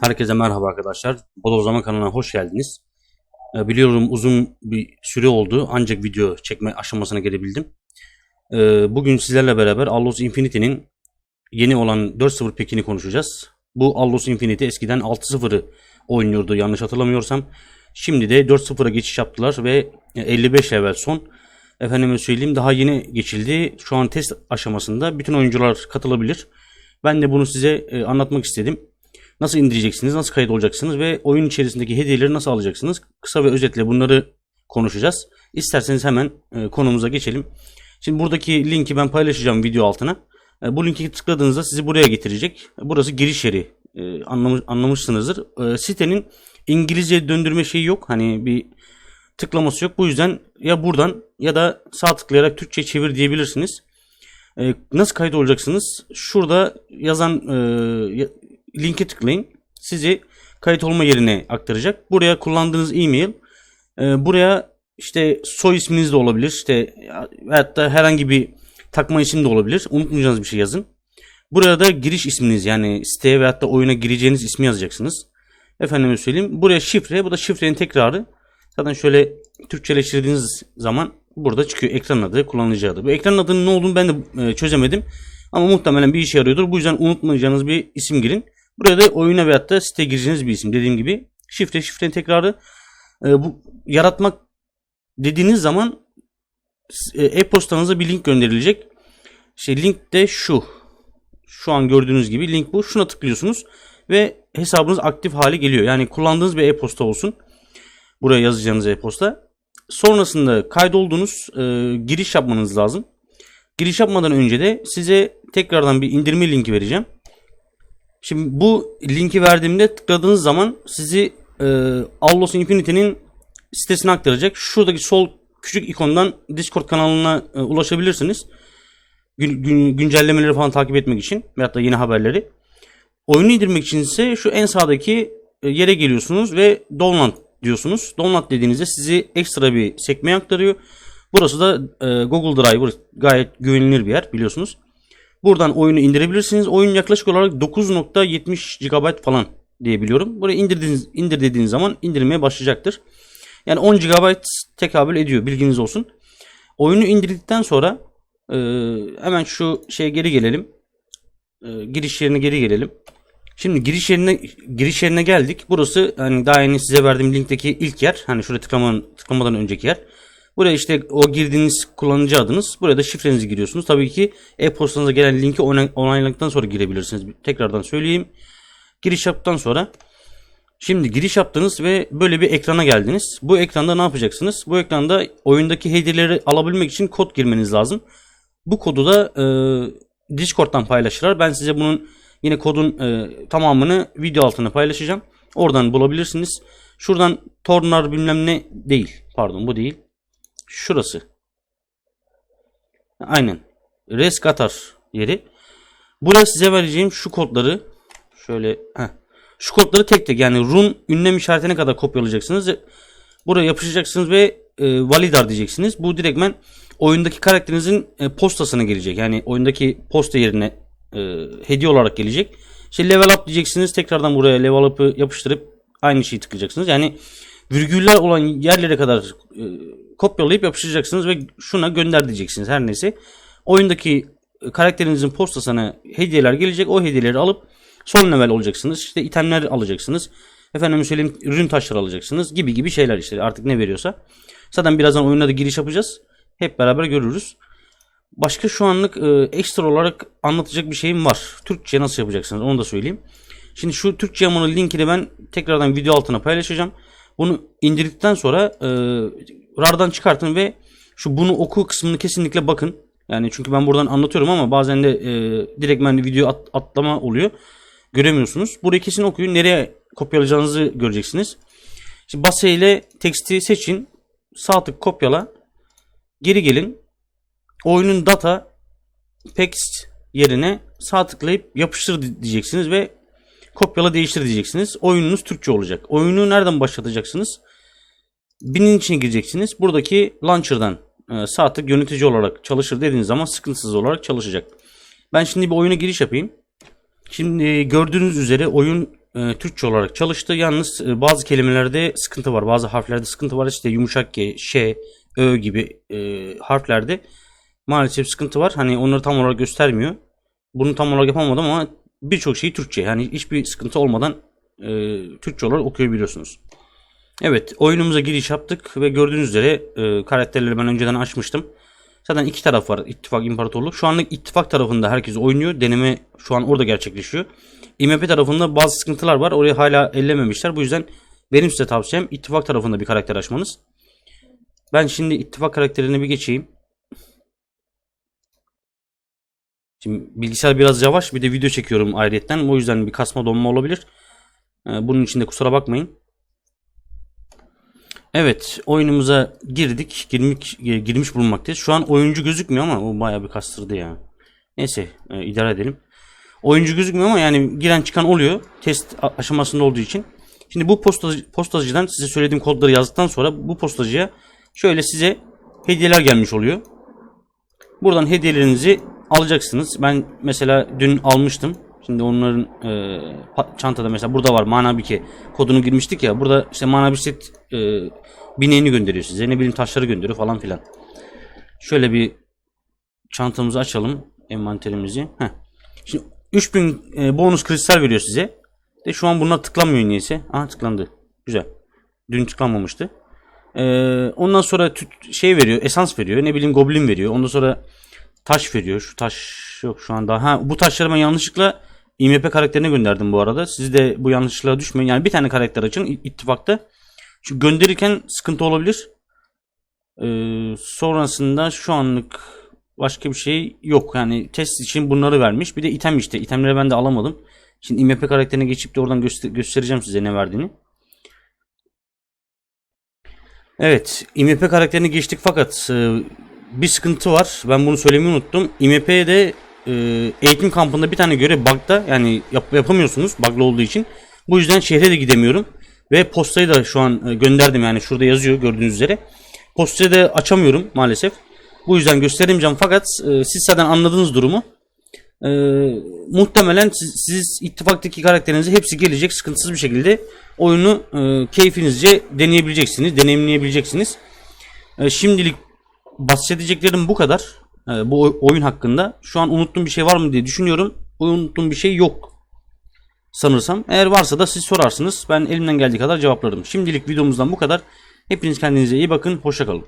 Herkese merhaba arkadaşlar. Bodozlama kanalına hoş geldiniz. Ee, Biliyorum uzun bir süre oldu ancak video çekme aşamasına gelebildim. Ee, Bugün sizlerle beraber Allos Infinity'nin yeni olan 4.0 pekini konuşacağız. Bu Allos Infinity eskiden 6.0'ı oynuyordu yanlış hatırlamıyorsam. Şimdi de 4.0'a geçiş yaptılar ve 55 level son. Efendime söyleyeyim daha yeni geçildi. Şu an test aşamasında bütün oyuncular katılabilir. Ben de bunu size e, anlatmak istedim. Nasıl indireceksiniz, nasıl kayıt olacaksınız ve oyun içerisindeki hediyeleri nasıl alacaksınız? Kısa ve özetle bunları konuşacağız. İsterseniz hemen e, konumuza geçelim. Şimdi buradaki linki ben paylaşacağım video altına. E, bu linki tıkladığınızda sizi buraya getirecek. Burası giriş yeri. E, anlamış, anlamışsınızdır. Sitenin İngilizce döndürme şeyi yok. Hani bir tıklaması yok. Bu yüzden ya buradan ya da sağ tıklayarak Türkçe çevir diyebilirsiniz. Nasıl kayıt olacaksınız? Şurada yazan ya- linke tıklayın. Sizi kayıt olma yerine aktaracak. Buraya kullandığınız e-mail, e, buraya işte soy isminiz de olabilir. İşte veyahut da herhangi bir takma isim de olabilir. Unutmayacağınız bir şey yazın. Buraya da giriş isminiz yani siteye veyahut da oyuna gireceğiniz ismi yazacaksınız. Efendime söyleyeyim. Buraya şifre. Bu da şifrenin tekrarı. Zaten şöyle Türkçeleştirdiğiniz zaman burada çıkıyor ekran adı, kullanıcı adı. Bu ekran adının ne olduğunu ben de e, çözemedim. Ama muhtemelen bir işe yarıyordur. Bu yüzden unutmayacağınız bir isim girin. Buraya da oyuna veyahut da siteye gireceğiniz bir isim. Dediğim gibi şifre, şifrenin tekrarı. E, bu yaratmak dediğiniz zaman e, e-postanıza bir link gönderilecek. İşte link de şu. Şu an gördüğünüz gibi link bu. Şuna tıklıyorsunuz ve hesabınız aktif hale geliyor. Yani kullandığınız bir e-posta olsun. Buraya yazacağınız e-posta. Sonrasında kaydolduğunuz e, giriş yapmanız lazım. Giriş yapmadan önce de size tekrardan bir indirme linki vereceğim. Şimdi bu linki verdiğimde tıkladığınız zaman sizi e, Allos Infinity'nin sitesine aktaracak. Şuradaki sol küçük ikondan Discord kanalına e, ulaşabilirsiniz. Gün, gün- güncellemeleri falan takip etmek için veyahut da yeni haberleri. Oyunu indirmek için ise şu en sağdaki e, yere geliyorsunuz ve download diyorsunuz. Download dediğinizde sizi ekstra bir sekmeye aktarıyor. Burası da e, Google Driver gayet güvenilir bir yer biliyorsunuz. Buradan oyunu indirebilirsiniz. Oyun yaklaşık olarak 9.70 GB falan diye biliyorum. Buraya indirdiğiniz, indir dediğiniz zaman indirmeye başlayacaktır. Yani 10 GB tekabül ediyor bilginiz olsun. Oyunu indirdikten sonra e, hemen şu şeye geri gelelim. E, giriş yerine geri gelelim. Şimdi giriş yerine giriş yerine geldik. Burası hani daha yeni size verdiğim linkteki ilk yer. Hani şuraya tıklamadan, tıklamadan önceki yer. Buraya işte o girdiğiniz kullanıcı adınız. Buraya da şifrenizi giriyorsunuz. Tabii ki e-postanıza gelen linki onay- onayladıktan sonra girebilirsiniz. Tekrardan söyleyeyim. Giriş yaptıktan sonra Şimdi giriş yaptınız ve böyle bir ekrana geldiniz. Bu ekranda ne yapacaksınız? Bu ekranda oyundaki hediyeleri alabilmek için kod girmeniz lazım. Bu kodu da e, Discord'dan paylaşırlar. Ben size bunun yine kodun e, tamamını video altına paylaşacağım. Oradan bulabilirsiniz. Şuradan Tornar bilmem ne değil. Pardon bu değil. Şurası. Aynen. Reskatar yeri. Buraya size vereceğim şu kodları şöyle heh, şu kodları tek tek yani run ünlem işaretine kadar kopyalayacaksınız. Buraya yapışacaksınız ve e, validar diyeceksiniz. Bu direktmen oyundaki karakterinizin e, postasına gelecek. Yani oyundaki posta yerine e, hediye olarak gelecek. İşte level up diyeceksiniz. Tekrardan buraya level up'ı yapıştırıp aynı şeyi tıklayacaksınız. Yani virgüller olan yerlere kadar e, kopyalayıp yapıştıracaksınız ve şuna gönder diyeceksiniz her neyse. Oyundaki e, karakterinizin postasına hediyeler gelecek. O hediyeleri alıp son level olacaksınız. İşte itemler alacaksınız. Efendim söyleyeyim ürün taşları alacaksınız gibi gibi şeyler işte artık ne veriyorsa. Zaten birazdan oyuna da giriş yapacağız. Hep beraber görürüz. Başka şu anlık e, ekstra olarak anlatacak bir şeyim var. Türkçe nasıl yapacaksınız onu da söyleyeyim. Şimdi şu Türkçe yamanın linkini ben tekrardan video altına paylaşacağım. Bunu indirdikten sonra e, RAR'dan çıkartın ve şu bunu oku kısmını kesinlikle bakın. Yani çünkü ben buradan anlatıyorum ama bazen de e, direktmen video at- atlama oluyor. Göremiyorsunuz. Burayı kesin okuyun. Nereye kopyalayacağınızı göreceksiniz. Şimdi base ile teksti seçin. Sağ tık kopyala. Geri gelin. Oyunun data text yerine sağ tıklayıp yapıştır di- diyeceksiniz ve kopyala değiştir diyeceksiniz. Oyununuz Türkçe olacak. Oyunu nereden başlatacaksınız? Binin içine gireceksiniz. Buradaki launcher'dan e, sağ yönetici olarak çalışır dediğiniz zaman sıkıntısız olarak çalışacak. Ben şimdi bir oyuna giriş yapayım. Şimdi gördüğünüz üzere oyun e, Türkçe olarak çalıştı. Yalnız e, bazı kelimelerde sıkıntı var. Bazı harflerde sıkıntı var. İşte yumuşak G, Ş, Ö gibi e, harflerde maalesef sıkıntı var. Hani onları tam olarak göstermiyor. Bunu tam olarak yapamadım ama birçok şeyi Türkçe. Yani hiçbir sıkıntı olmadan e, Türkçe olarak okuyabiliyorsunuz. Evet oyunumuza giriş yaptık ve gördüğünüz üzere e, karakterleri ben önceden açmıştım. Zaten iki taraf var ittifak imparatorluk. Şu anlık ittifak tarafında herkes oynuyor. Deneme şu an orada gerçekleşiyor. IMF tarafında bazı sıkıntılar var. Orayı hala ellememişler. Bu yüzden benim size tavsiyem ittifak tarafında bir karakter açmanız. Ben şimdi ittifak karakterine bir geçeyim. Şimdi bilgisayar biraz yavaş. Bir de video çekiyorum ayrıyetten. O yüzden bir kasma donma olabilir. Ee, Bunun için de kusura bakmayın. Evet oyunumuza girdik. Girmiş, girmiş bulunmaktayız. Şu an oyuncu gözükmüyor ama o bayağı bir kastırdı ya. Neyse e, idare edelim. Oyuncu gözükmüyor ama yani giren çıkan oluyor. Test aşamasında olduğu için. Şimdi bu postacı, postacıdan size söylediğim kodları yazdıktan sonra bu postacıya şöyle size hediyeler gelmiş oluyor. Buradan hediyelerinizi alacaksınız. Ben mesela dün almıştım. Şimdi onların e, çantada mesela burada var Manabike kodunu girmiştik ya. Burada işte Manabiset e, bineğini gönderiyor size. Ne bileyim taşları gönderiyor falan filan. Şöyle bir çantamızı açalım. Envanterimizi. Heh. Şimdi 3000 e, bonus kristal veriyor size. De şu an buna tıklanmıyor niyeyse. Aha tıklandı. Güzel. Dün tıklanmamıştı. E, ondan sonra tüt- şey veriyor. Esans veriyor. Ne bileyim goblin veriyor. Ondan sonra taş veriyor. Şu taş yok şu anda. Ha bu taşları ben yanlışlıkla IMP karakterine gönderdim bu arada. Siz de bu yanlışlığa düşmeyin. Yani bir tane karakter açın ittifakta. Şu gönderirken sıkıntı olabilir. Ee, sonrasında şu anlık başka bir şey yok. Yani test için bunları vermiş. Bir de item işte. İtemleri ben de alamadım. Şimdi IMP karakterine geçip de oradan göster- göstereceğim size ne verdiğini. Evet, IMP karakterine geçtik fakat e, bir sıkıntı var. Ben bunu söylemeyi unuttum. IMP'de e, eğitim kampında bir tane görev bug'da yani yap- yapamıyorsunuz bug'lı olduğu için. Bu yüzden şehre de gidemiyorum. Ve postayı da şu an e, gönderdim yani şurada yazıyor gördüğünüz üzere. Postayı da açamıyorum maalesef. Bu yüzden gösteremeyeceğim fakat e, siz zaten anladığınız durumu. E, muhtemelen siz, siz ittifaktaki karakterinizi hepsi gelecek sıkıntısız bir şekilde oyunu e, keyfinizce deneyebileceksiniz, deneyimleyebileceksiniz. E, şimdilik bahsedeceklerim bu kadar. E, bu oy- oyun hakkında. Şu an unuttuğum bir şey var mı diye düşünüyorum. Unuttuğum bir şey yok sanırsam. Eğer varsa da siz sorarsınız. Ben elimden geldiği kadar cevaplarım. Şimdilik videomuzdan bu kadar. Hepiniz kendinize iyi bakın. Hoşça kalın.